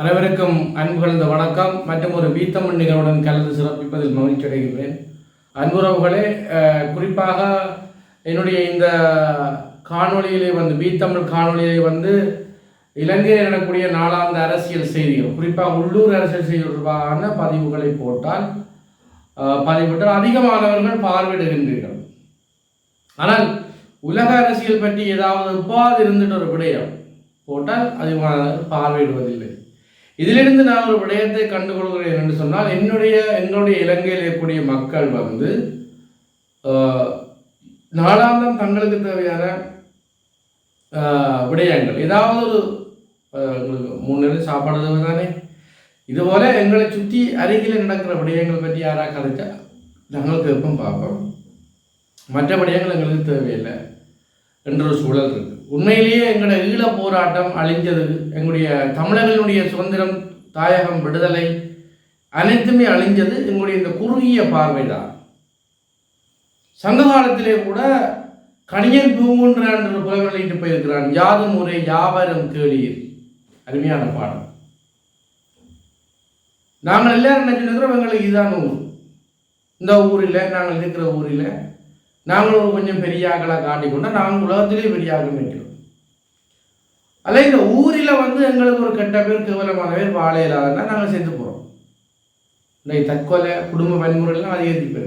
அனைவருக்கும் அன்புகளந்த வணக்கம். மற்றும் ஒரு வீத்தமிழ் நிகழ்வுடன் கலந்து சிறப்பிப்பதில் மகிழ்ச்சி அடைகின்றேன். அன்புறவுகளே குறிப்பாக என்னுடைய இந்த காணொளியிலே வந்து வீத்தமிழ் காணொலியிலே வந்து இலங்கையில் நடக்கூடிய நாளாந்த அரசியல் செய்திகள் குறிப்பாக உள்ளூர் அரசியல் செய்தி தொடர்பான பதிவுகளை போட்டால் பதிவிட்டால் அதிகமானவர்கள் பார்வையிடுகின்றீர்கள். ஆனால் உலக அரசியல் பற்றி ஏதாவது உப்பாது இருந்துட்டு ஒரு விடயம் போட்டால் அதிகமானவர்கள் பார்வையிடுவதில்லை. இதிலிருந்து நான் ஒரு விடயத்தை கண்டுகொள்கிறேன் என்று சொன்னால் என்னுடைய என்னுடைய இலங்கையில் இருக்கக்கூடிய மக்கள் வந்து ஆஹ், நாளாந்தம் தங்களுக்கு தேவையான விடயங்கள். ஏதாவது ஒரு எங்களுக்கு மூணு சாப்பாடு தானே இதுபோல எங்களை சுற்றி அருகில் நடக்கிற விடயங்கள் பற்றி யாராக கதைச்சா நாங்கள் கேட்போம் பார்ப்போம். மற்ற விடயங்கள் எங்களுக்கு தேவையில்லை. என்ற ஒரு சூழல் இருக்குது உண்மையிலேயே எங்களுடைய ஈழ போராட்டம் அழிஞ்சது. எங்களுடைய தமிழர்களுடைய சுதந்திரம் தாயகம் விடுதலை அனைத்துமே அழிஞ்சது. எங்களுடைய இந்த குறுகிய பார்வை தான் சங்க காலத்திலே கூட கணியன் பூங்குன்றான் என்று புலவர் வெளியிட்டு போயிருக்கிறான். யாதும் முறை யாவரும் கேளீர். அருமையான பாடம் நாங்கள் எல்லாரும் நினைச்சிருக்கிறோம் எங்களுக்கு இதுதான் ஊர். இந்த ஊரில் நாங்கள் இருக்கிற ஊரில் நாங்களும் கொஞ்சம் பெரிய ஆக்களாக காட்டிக்கொண்டா நாங்கள் உலகத்திலே பெரிய ஆக்கள் நிற்கிறோம் அல்ல இந்த ஊரில் வந்து எங்களுக்கு ஒரு கெட்ட பேர் கேவலமான பேர் வாழ இல்லாதன்னா நாங்கள் சேர்ந்து போகிறோம் இன்றைக்கு தற்கொலை குடும்ப வன்முறைலாம் அதிகரித்து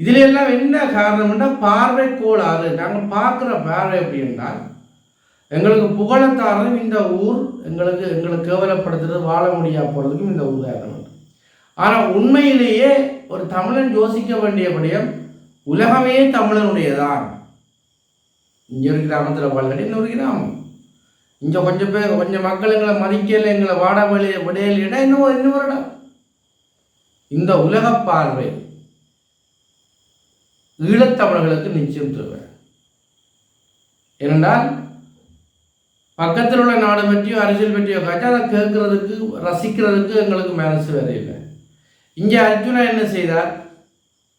இதில் எல்லாம் என்ன காரணம்னா பார்வை கோளாறு நாங்கள் பார்க்குற பார்வை எப்படி என்றால் எங்களுக்கு புகழத்தாரதும் இந்த ஊர் எங்களுக்கு எங்களுக்கு கேவலப்படுத்துறது வாழ முடியா போகிறதுக்கும் இந்த ஊர் காரணம் ஆனால் உண்மையிலேயே ஒரு தமிழன் யோசிக்க வேண்டிய விடயம் உலகமே தமிழனுடையதான். இங்கே ஒரு கிராமத்தில் வாழ்க்கை இன்னொரு கிராமம். இங்கே கொஞ்சம் பேர் கொஞ்சம் மக்கள் எங்களை மதிக்கல எங்களை வாட வெளியே விடையல் இடம் இன்னும் ஒரு இடம். இந்த உலக பார்வை ஈழத்தமிழர்களுக்கு நிச்சயம் தேவை. ஏனென்றால் பக்கத்தில் உள்ள நாடு பற்றியோ அரசியல் பற்றியோ காட்சி அதை கேட்கறதுக்கு ரசிக்கிறதுக்கு எங்களுக்கு மனசு வேற இல்லை. இங்கே அர்ஜுனா என்ன செய்தார்?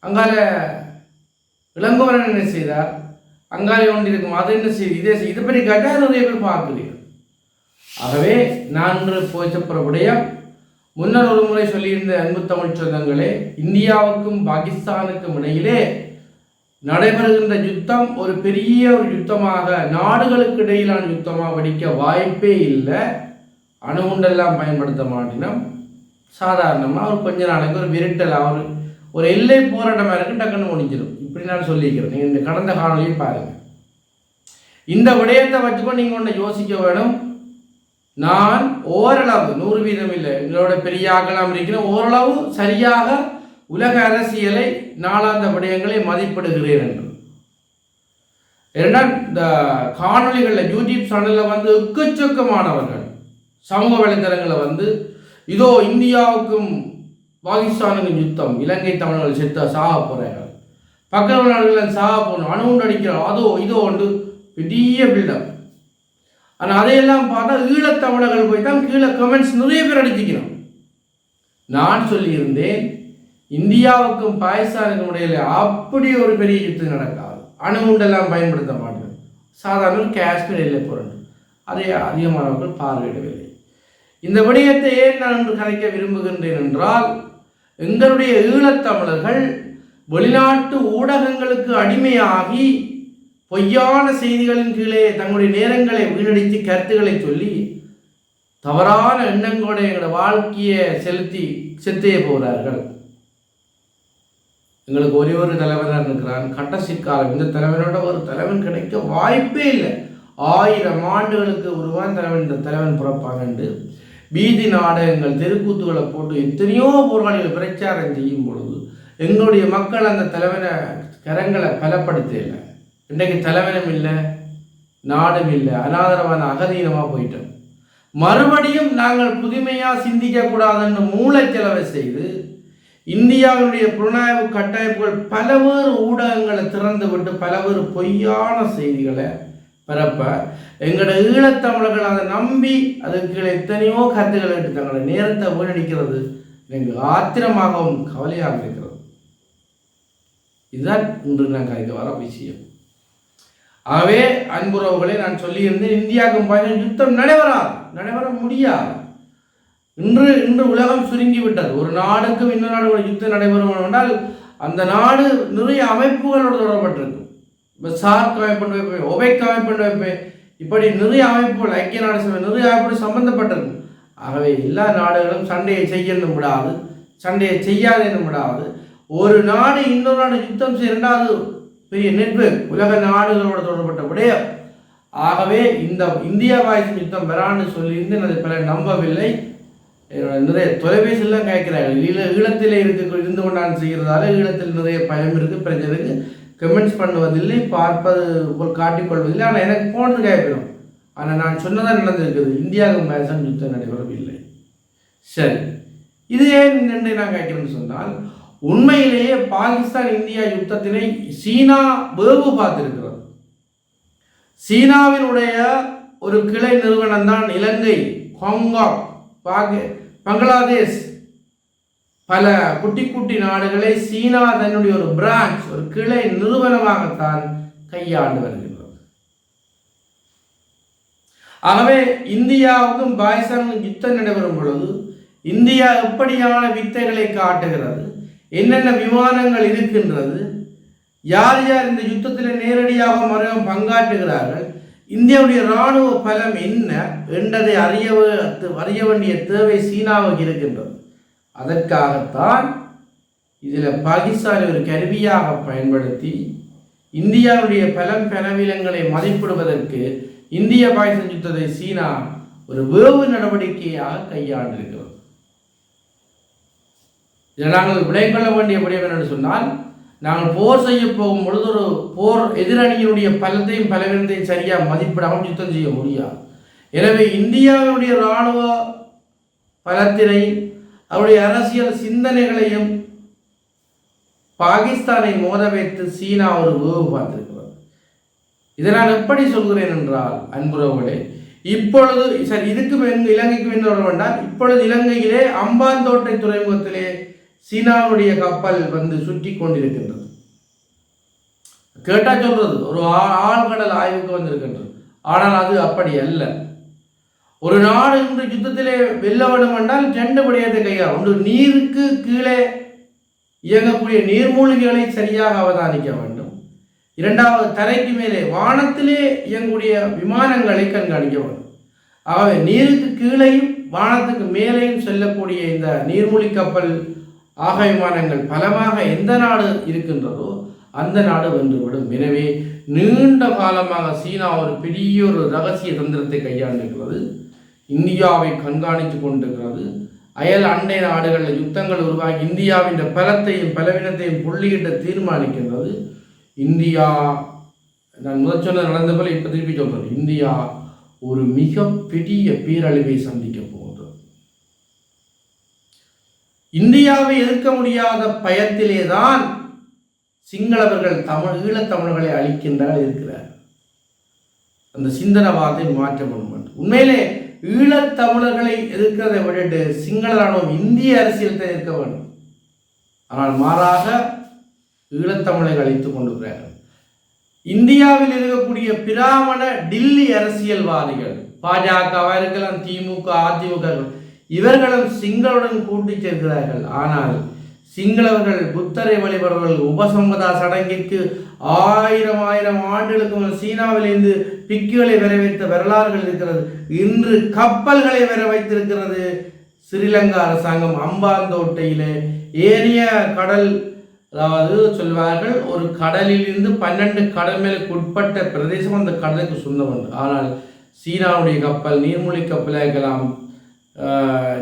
அங்கால இளங்கோவரன் என்ன செய்தார்? அங்காலே ஒன்று இருக்கும் அதை என்ன செய்து? இதே செய்~ இதை பற்றி கேட்டால் நிறைய பேர் பார்க்கிறீர்கள் ஆகவே நான்கு இன்று முன்னர் ஒரு முறை சொல்லியிருந்த அன்பு தமிழ் சொந்தங்களே இந்தியாவுக்கும் பாகிஸ்தானுக்கும் இடையிலே நடைபெறுகின்ற யுத்தம் ஒரு பெரிய ஒரு யுத்தமாக நாடுகளுக்கு இடையிலான யுத்தமாக வெடிக்க வாய்ப்பே இல்லை. அணுகுண்டெல்லாம் பயன்படுத்த மாட்டினோம். சாதாரணமாக ஒரு கொஞ்ச நாளைக்கு ஒரு விரட்டலாக ஒரு ஒரு எல்லை போராட்டமாக இருக்கு டக்குன்னு முடிஞ்சிடும் இப்படி நான் சொல்லிக்கிறேன் நீங்கள் இந்த கடந்த காணொலியை பாருங்கள் இந்த விடயத்தை வச்சுக்கோ நீங்கள் ஒன்று யோசிக்க வேணும். நான் ஓரளவு நூறு வீதம் இல்லை எங்களோட பெரிய ஆக்கலாம் இருக்கிறேன் ஓரளவு சரியாக உலக அரசியலை நாளாந்த விடயங்களை மதிப்பிடுகிறேன் என்று. இரண்டாம் இந்த காணொளிகளில் யூடியூப் சேனலில் வந்து எக்கச்சக்கமானவர்கள் சமூக வலைத்தளங்களில் வந்து இதோ இந்தியாவுக்கும் பாகிஸ்தானுக்கும் யுத்தம் இலங்கை தமிழர்கள் செத்த சாக போகிறார்கள் பக்கத்து நாடுகளில் சாக போகணும் அணுகுண்டு அடிக்கிறோம் அதோ இதோ ஒன்று பெரிய பில்டப் ஆனால் அதையெல்லாம் பார்த்தா ஈழத்தமிழர்கள் போய் தான் கீழே கமெண்ட்ஸ் நிறைய பேர் அடிச்சிக்கிறோம் நான் சொல்லியிருந்தேன் இந்தியாவுக்கும் பாகிஸ்தானுக்கும் இடையில அப்படி ஒரு பெரிய யுத்தம் நடக்காது. அணுகுண்டெல்லாம் பயன்படுத்த மாட்டேன். சாதாரண காஷ்மீர் எல்லை போகிறேன் அதை அதிகமானவர்கள் பார்வையிடவில்லை. இந்த விடயத்தை ஏன் நான் இன்று கதைக்க விரும்புகின்றேன் என்றால் எங்களுடைய ஈழத்தமிழர்கள் வெளிநாட்டு ஊடகங்களுக்கு அடிமையாகி பொய்யான செய்திகளின் கீழே தங்களுடைய நேரங்களை வீணடித்து கருத்துக்களை சொல்லி தவறான எண்ணங்களோட எங்களோட வாழ்க்கையை செலுத்தி செத்தே போகிறார்கள் எங்களுக்கு ஒரே ஒரு தலைவனாக இருக்கிறான். கட்டசிக்காலம் காலம் இந்த தலைவனோட ஒரு தலைவன் கிடைக்க வாய்ப்பே இல்லை. ஆயிரம் ஆண்டுகளுக்கு உருவான தலைவன் இந்த தலைவன் பிறப்பாங்க என்று. வீதி நாடகங்கள் தெருக்கூத்துகளை போட்டு எத்தனையோ போராளிகள் பிரச்சாரம் செய்யும் பொழுது எங்களுடைய மக்கள் அந்த தலைவனை கரங்களை பலப்படுத்தல. இன்றைக்கு தலைவனும் இல்லை நாடும் இல்லை அனாதரவான அகதீனமாக போயிட்டோம். மறுபடியும் நாங்கள் புதுமையாக சிந்திக்க கூடாதுன்னு செலவை செய்து இந்தியாவினுடைய புலனாய்வு கட்டமைப்புகள் பலவேறு ஊடகங்களை திறந்து விட்டு பலவேறு பொய்யான செய்திகளை பரப்ப எங்களோட ஈழத்தமிழர்கள் அதை நம்பி அதுக்கு எத்தனையோ கருத்துக்களை எடுத்து தங்களை நேரத்தை வீணடிக்கிறது எனக்கு ஆத்திரமாகவும் கவலையாக இருக்கிறது. இதுதான் இன்று நாங்கள் இது வர விஷயம். ஆகவே அன்புறவுகளை நான் சொல்லியிருந்தேன் இந்தியாவுக்கும் பயணம் யுத்தம் நடைபெறாது. நடைபெற முடியாது. இன்று இன்று உலகம் சுருங்கி விட்டது ஒரு நாடுக்கும் இன்னொரு நாடு யுத்தம் நடைபெறும் என்றால் அந்த நாடு நிறைய அமைப்புகளோடு தொடர்பட்டிருக்கும். இப்போ சார்க் அமைப்பு வைப்பேன் ஒபைக் அமைப்பு வைப்பேன். இப்படி நிறைய அமைப்புகள் ஐக்கிய நாடு சபை நிறைய அமைப்புகள் சம்பந்தப்பட்டிருக்கு ஆகவே எல்லா நாடுகளும் சண்டையை செய்யணும் விடாது. சண்டையை செய்யாதேன்னு விடாது. ஒரு நாடு இன்னொரு நாடு யுத்தம் செய்ய ரெண்டாவது பெரிய நெட்வொர்க் உலக நாடுகளோட தொடர்பட்ட விடயம். ஆகவே இந்த இந்தியா வாய்ஸ் யுத்தம் வரான்னு சொல்லியிருந்து அதை பல நம்பவில்லை. என்னோட நிறைய தொலைபேசியெல்லாம் கேட்கிறார்கள். ஈழ ஈழத்தில் இருக்கு இருந்து கொண்டாந்து செய்கிறதால ஈழத்தில் நிறைய பயம் இருக்குது பிரச்சனை கமெண்ட்ஸ் பண்ணுவதில்லை பார்ப்பது போல் காட்டிக்கொள்வதில்லை. ஆனால் எனக்கு போனது கேட்கணும் ஆனால் நான் சொன்னதான் நடந்திருக்குது இந்தியாவுக்கு மேசன் யுத்தம் நடைபெறவில்லை. சரி. இது ஏன் நான் கேட்கிறேன்னு சொன்னால் உண்மையிலேயே பாகிஸ்தான் இந்தியா யுத்தத்தினை சீனா வேவு பார்த்திருக்கிறது. சீனாவினுடைய ஒரு கிளை நிறுவனம் தான் இலங்கை ஹாங்காங் பாகி பங்களாதேஷ். பல குட்டி குட்டி நாடுகளை சீனா தன்னுடைய ஒரு பிரான்ச் ஒரு கிளை நிறுவனமாகத்தான் கையாண்டு வருகின்றது. ஆகவே இந்தியாவுக்கும் பாகிஸ்தானுக்கும் யுத்தம் நடைபெறும் பொழுது இந்தியா எப்படியான வித்தைகளை காட்டுகிறது? என்னென்ன விமானங்கள் இருக்கின்றது யார் யார் இந்த யுத்தத்தில் நேரடியாக மறுபடியும் பங்காற்றுகிறார்கள் இந்தியாவுடைய இராணுவ பலம் என்ன என்றதை அறிய அறிய வேண்டிய தேவை சீனாவுக்கு இருக்கின்றது. அதற்காகத்தான் இதில் பாகிஸ்தானை ஒரு கருவியாக பயன்படுத்தி இந்தியாவுடைய பலம் பலவீனங்களை மதிப்பிடுவதற்கு இந்திய பாகிஸ்தான் யுத்தத்தை சீனா ஒரு வேவு நடவடிக்கையாக கையாண்டிருக்கிறது. இதில் நாங்கள் விடை கொள்ள வேண்டிய விடயம் என்னென்னு சொன்னால் நாங்கள் போர் செய்ய போகும் பொழுது ஒரு போர் எதிரணியினுடைய பலத்தையும் பலவீனத்தையும் சரியாக மதிப்பிடாமல் யுத்தம் செய்ய முடியாது. எனவே இந்தியாவுடைய இராணுவ பலத்தினை அவருடைய அரசியல் சிந்தனைகளையும் பாகிஸ்தானை மோத வைத்து சீனா ஒரு உதவு பார்த்திருக்கிறது. இதை நான் எப்படி சொல்கிறேன் என்றால் அன்புறவுகளே இப்பொழுது சரி இதுக்கு இலங்கைக்கு என்ன என்றால் இப்பொழுது இலங்கையிலே அம்பாந்தோட்டை துறைமுகத்திலே சீனாவுடைய கப்பல் வந்து சுற்றி கொண்டிருக்கின்றது. கேட்டால் சொல்றது ஒரு ஆ- ஆழ்கடல் ஆய்வுக்கு வந்திருக்கின்றது. ஆனால் அது அப்படி அல்ல. ஒரு நாடு இன்று யுத்தத்திலே வெல்ல வேண்டும் என்றால் ரெண்டு விடயத்தை கையாள். ஒன்று நீருக்கு கீழே இயங்கக்கூடிய நீர்மூழ்கிகளை சரியாக அவதானிக்க வேண்டும். இரண்டாவது தரைக்கு மேலே வானத்திலே இயங்கக்கூடிய விமானங்களை கண்காணிக்க வேண்டும். ஆகவே நீருக்கு கீழேயும் வானத்துக்கு மேலேயும் செல்லக்கூடிய இந்த நீர்மூழ்கி கப்பல் ஆக விமானங்கள் பலமாக எந்த நாடு இருக்கின்றதோ அந்த நாடு வென்றுவிடும். எனவே நீண்ட காலமாக சீனா ஒரு பெரிய ஒரு ரகசிய தந்திரத்தை கையாண்டிருக்கிறது. இந்தியாவை கண்காணித்து கொண்டிருக்கிறது. அயல் அண்டை நாடுகளில் யுத்தங்கள் உருவாகி இந்தியாவின் பலத்தையும் பலவீனத்தையும் புள்ளியிட்டு தீர்மானிக்கின்றது. இந்தியா நான் முதல் சொன்னது நடந்த போல இப்போ திருப்பி சொல்கிறேன் இந்தியா ஒரு மிகப்பெரிய பேரழிவை சந்திக்கும் இந்தியாவை எதிர்க்க முடியாத பயத்திலே தான் சிங்களவர்கள் தமிழ் ஈழத்தமிழர்களை அழிக்கின்றனர் இருக்கிறார் அந்த சிந்தனவாதை மாற்ற வேண்டும் உண்மையிலே ஈழத்தமிழர்களை எதிர்க்கிறதை விட்டுட்டு சிங்கள ராணுவம் இந்திய அரசியலத்தை எதிர்க்க வேண்டும். ஆனால் மாறாக ஈழத்தமிழை அழித்துக் கொண்டிருக்கிறார்கள் இந்தியாவில் இருக்கக்கூடிய பிராமண டில்லி அரசியல்வாதிகள் பாஜகவா இருக்கலாம் திமுக அதிமுக இவர்களும் சிங்களுடன் கூட்டி சேர்க்கிறார்கள் ஆனால் சிங்களவர்கள் புத்தரை வழிபடுவர்கள் உபசம்பதா சடங்கிற்கு ஆயிரம் ஆயிரம் ஆண்டுகளுக்கு முன் சீனாவிலிருந்து பிக்குகளை வர வைத்த வரலாறுகள் இருக்கிறது. இன்று கப்பல்களை வர வைத்திருக்கிறது ஸ்ரீலங்கா அரசாங்கம். அம்பாந்தோட்டையிலே ஏரிய கடல் அதாவது சொல்வார்கள் ஒரு கடலிலிருந்து பன்னெண்டு கடல் மேலுக்கு உட்பட்ட பிரதேசம் அந்த கடலுக்கு சொந்தம் உண்டு. ஆனால் சீனாவுடைய கப்பல் நீர்மூழ்கி கப்பலாக இருக்கலாம்.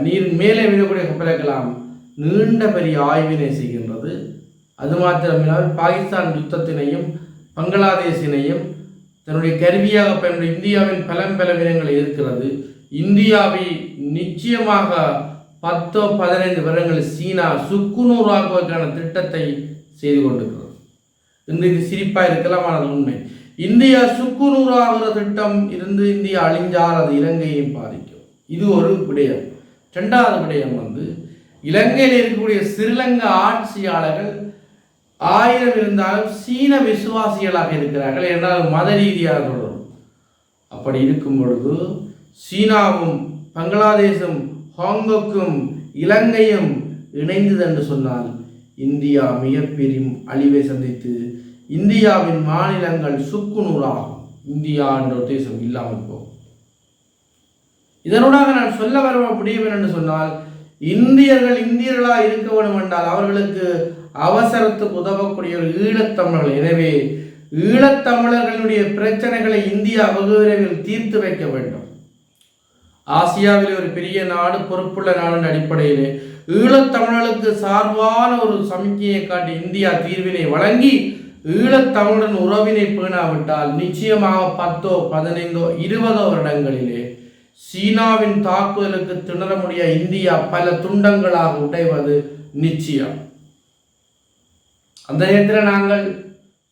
நீர் மேலே விழக்கூடிய கப்பலாக நீண்ட பெரிய ஆய்வினை செய்கின்றது. அது மாத்திரமில்லாமல் பாகிஸ்தான் யுத்தத்தினையும் பங்களாதேஷினையும் தன்னுடைய கருவியாக பயன்படுத்தி இந்தியாவின் பலம் பலவீனங்களை இருக்கிறது இந்தியாவை நிச்சயமாக பத்தோ பதினைந்து வருடங்கள் சீனா சுக்குநூறாக்குவதற்கான திட்டத்தை செய்து கொண்டிருக்கிறது. இன்று இது சிரிப்பாக இருக்கலாம் ஆனால் உண்மை. இந்தியா சுக்குநூறாகிற திட்டம் இருந்து இந்தியா அழிஞ்சால் அது இலங்கையையும் பாதிக்கும். இது ஒரு விடயம். ரெண்டாவது விடயம் வந்து இலங்கையில் இருக்கக்கூடிய ஸ்ரீலங்கா ஆட்சியாளர்கள் ஆயிரம் இருந்தாலும் சீன விசுவாசிகளாக இருக்கிறார்கள் என்றால் மத ரீதியாக தொடரும் அப்படி இருக்கும் பொழுது சீனாவும் பங்களாதேஷும் ஹாங்கோக்கும் இலங்கையும் இணைந்தது என்று சொன்னால் இந்தியா மிகப்பெரும் அழிவை சந்தித்து இந்தியாவின் மாநிலங்கள் சுக்குநூறாகும் இந்தியா என்ற உத்தேசம் இல்லாமல் போகும். இதனூடாக நான் சொல்ல வர முடியும் என்று சொன்னால் இந்தியர்கள் இந்தியர்களாக இருக்க வேண்டும் என்றால் அவர்களுக்கு அவசரத்துக்கு உதவக்கூடிய ஒரு ஈழத்தமிழர்கள். எனவே ஈழத்தமிழர்களுடைய பிரச்சனைகளை இந்தியா வெகு விரைவில் தீர்த்து வைக்க வேண்டும். ஆசியாவில் ஒரு பெரிய நாடு பொறுப்புள்ள நாடின் அடிப்படையிலே ஈழத்தமிழர்களுக்கு சார்பான ஒரு சமிக்கையை காட்டி இந்தியா தீர்வினை வழங்கி ஈழத்தமிழன் உறவினை பேணாவிட்டால் நிச்சயமாக பத்தோ பதினைந்தோ இருபதோ வருடங்களிலே சீனாவின் தாக்குதலுக்கு திணற முடிய இந்தியா பல துண்டங்களாக உடைவது நிச்சயம். அந்த நேரத்தில் நாங்கள்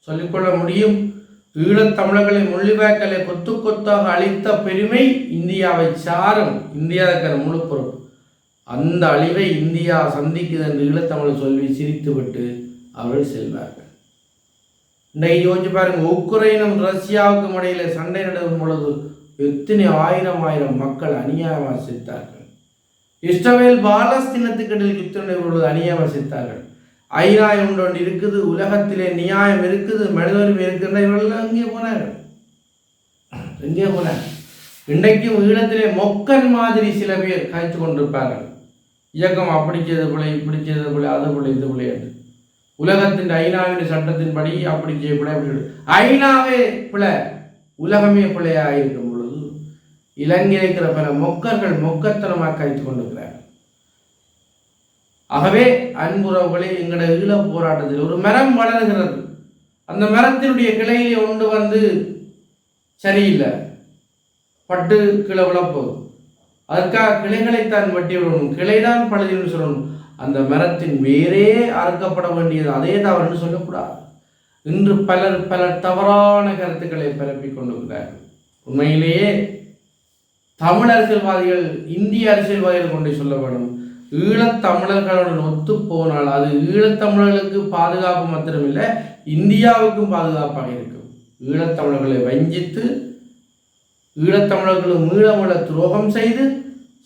சொல்லிக்கொள்ள முடியும் ஈழத்தமிழர்களின் முள்ளிவாய்க்கலை கொத்து கொத்தாக அழித்த பெருமை இந்தியாவை சாரும். இந்தியாவுக்கான முழு பொறுப்பு அந்த அழிவை இந்தியா சந்திக்குது என்று ஈழத்தமிழர் சொல்லி சிரித்துவிட்டு அவர்கள் செல்வார்கள். இன்றைக்கு யோசிச்சு பாருங்க உக்ரைனும் ரஷ்யாவுக்கும் இடையில சண்டை நடக்கும் பொழுது எத்தனை ஆயிரம் ஆயிரம் மக்கள் அநியாயமாக செத்தார்கள் இஸ்ரவேல் பாலஸ்தீனத்துக்கிடையில் யுத்தம் பொழுது அநியாயமாக செத்தார்கள் ஐநா ஒன்று இருக்குது உலகத்திலே நியாயம் இருக்குது மனித உரிமை இருக்கின்ற இவர்கள் அங்கே போனார்கள்? எங்கே போன இன்றைக்கும் ஈழத்திலே மொக்கன் மாதிரி சில பேர் காய்ச்சி கொண்டிருப்பார்கள். இயக்கம் அப்படி செய்த போல இப்படி செய்த போல அது போல இது போல என்று. உலகத்தின் ஐநாவின் சட்டத்தின்படி அப்படி செய்ய பிள்ளை அப்படி ஐநாவே பிள்ளை உலகமே பிள்ளையாக இருக்கும் பொழுது இலங்கையில் இருக்கிற பல மொக்கர்கள் மொக்கத்தனமாக காய்த்து கொண்டிருக்கிறார் ஆகவே அன்புறவுகளே எங்களோட ஈழ போராட்டத்தில் ஒரு மரம் வளர்கிறது. அந்த மரத்தினுடைய கிளையிலே ஒன்று வந்து சரியில்லை. பட்டு கிளை விழப்போகுது அதற்காக கிளைகளைத்தான் வெட்டி விடணும். கிளைதான் பழுதுன்னு சொல்லணும். அந்த மரத்தின் வேரே அறுக்கப்பட வேண்டியது அதே தவறுன்னு சொல்லக்கூடாது. இன்று பலர் பலர் தவறான கருத்துக்களை பரப்பி கொண்டிருக்கிறார்கள். உண்மையிலேயே தமிழ் அரசியல்வாதிகள் இந்திய அரசியல்வாதிகள் கொண்டு சொல்ல வேண்டும் ஈழத்தமிழர்களுடன் ஒத்து போனால் அது ஈழத்தமிழர்களுக்கு பாதுகாப்பு மாத்திரமில்லை இந்தியாவுக்கும் பாதுகாப்பாக இருக்கும். ஈழத்தமிழர்களை வஞ்சித்து ஈழத்தமிழர்களும் மீளமுள்ள துரோகம் செய்து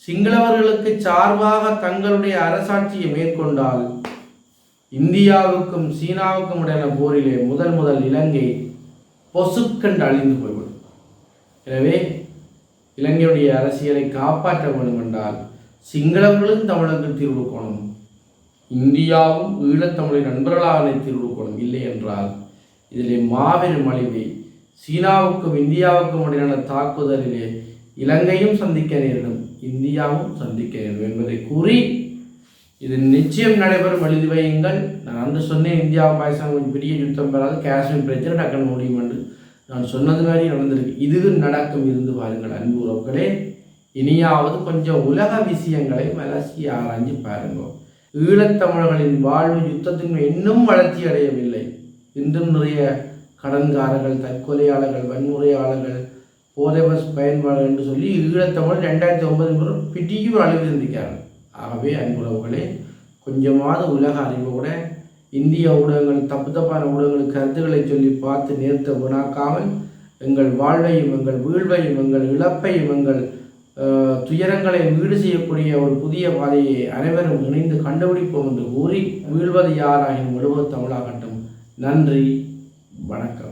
சிங்களவர்களுக்கு சார்பாக தங்களுடைய அரசாட்சியை மேற்கொண்டால் இந்தியாவுக்கும் சீனாவுக்கும் இடையிலான போரிலே முதல் முதல் இலங்கை பொசுக்கண்டு அழிந்து போய்விடும். எனவே இலங்கையுடைய அரசியலை காப்பாற்ற வேண்டும் என்றால் சிங்களவர்களும் தமிழுக்கு தீர்வு கொடுக்கணும் இந்தியாவும் ஈழத்தமிழின் நண்பர்களாக தீர்வு கொடுக்கணும் இல்லை என்றால் இதிலே மாபெரும் அழிவை சீனாவுக்கும் இந்தியாவுக்கும் இடையிலான தாக்குதலிலே இலங்கையும் சந்திக்க நேரிடும் இந்தியாவும் சந்திக்க நேரிடும் என்பதை கூறி இது நிச்சயம் நடைபெறும் எழுதி வையுங்கள். நான் அன்று சொன்னேன் இந்தியா பாகிஸ்தான் கொஞ்சம் பெரிய யுத்தம் பெறாது காஷ்மீர் பிரச்சனை டக்குன்னு முடியும் என்று. நான் சொன்னது மாதிரி நடந்திருக்கு. இது நடக்கும் இருந்து பாருங்கள் அன்பு உறவுகளே. இனியாவது கொஞ்சம் உலக விஷயங்களை வளர்ச்சி ஆராய்ஞ்சு பாருங்க. ஈழத்தமிழர்களின் வாழ்வு யுத்தத்தின் இன்னும் வளர்ச்சி அடையவில்லை. இன்றும் நிறைய கடன்காரர்கள் தற்கொலையாளர்கள் வன்முறையாளர்கள் போதைவஸ் பயன்பாடு என்று சொல்லி ஈழத்தமிழ் ரெண்டாயிரத்தி ஒன்பது முதல் பிடியும் அழிவு சிந்திக்கிறார்கள். ஆகவே அன்புறவுகளே கொஞ்சமாவது உலக அறிவோட இந்திய ஊடகங்கள் தப்பு தப்பான ஊடகங்கள் கருத்துக்களை சொல்லி பார்த்து நேர்த்த வீணாக்காமல் எங்கள் வாழ்வையும் எங்கள் வீழ்வையும் எங்கள் இழப்பையும் எங்கள் துயரங்களை வீடு செய்யக்கூடிய ஒரு புதிய பாதையை அனைவரும் இணைந்து கண்டுபிடிப்போம் என்று கூறி வீழ்வது யாராயினும் விடுவது தமிழாகட்டும். நன்றி வணக்கம்.